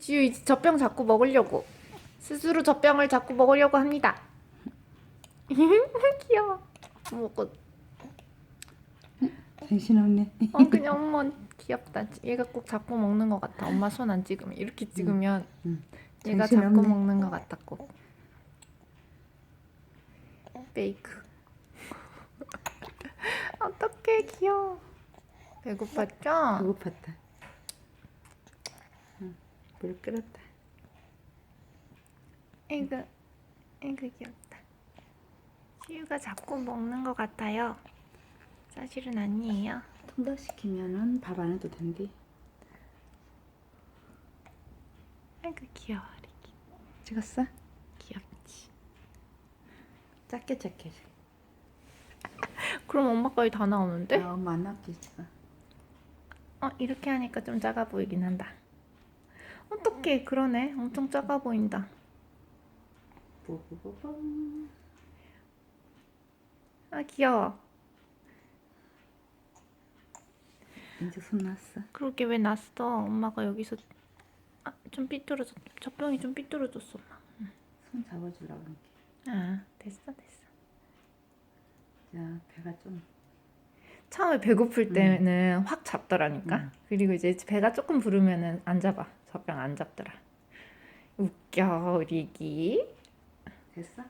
지유 이제 젖병 자꾸 먹으려고 스스로 젖병을 자꾸 먹으려고 합니다. 귀여워. 먹어. 정신없네. 어 그냥 엄마 귀엽다. 얘가 꼭 자꾸 먹는 것 같아. 엄마 손 안 찍으면 이렇게 찍으면 응. 얘가 자꾸 정신없네. 먹는 것 꼭. 베이크. 어떡해 귀여워. 배고팠죠? 배고팠다. 응, 물 끓였다. 에그, 에그 귀엽다. 시유가 자꾸 먹는 것 같아요. 사실은 아니에요. 통닭 시키면은 밥 안 해도 된대. 아이고 귀여워, 리기. 찍었어? 귀엽지. 작게 작게. 그럼 엄마까지 다 나오는데? 아, 엄마 안 낚였어. 어 이렇게 하니까 좀 작아 보이긴 한다. 어떡해 그러네. 엄청 작아 보인다. 뽀뽀뽀뽀. 아 귀여워. 이제 손 났어. 그러게 왜 났어? 엄마가 여기서 아, 좀 삐뚤어졌. 젖병이 좀 삐뚤어졌어. 엄마. 손 잡아주려고 하니까. 아 됐어 됐어. 자, 배가 좀. 처음에 배고플 때는 확 잡더라니까. 음. 그리고 이제 배가 조금 부르면은 안 잡아. 젖병 안 잡더라. 웃겨, 리기. 됐어?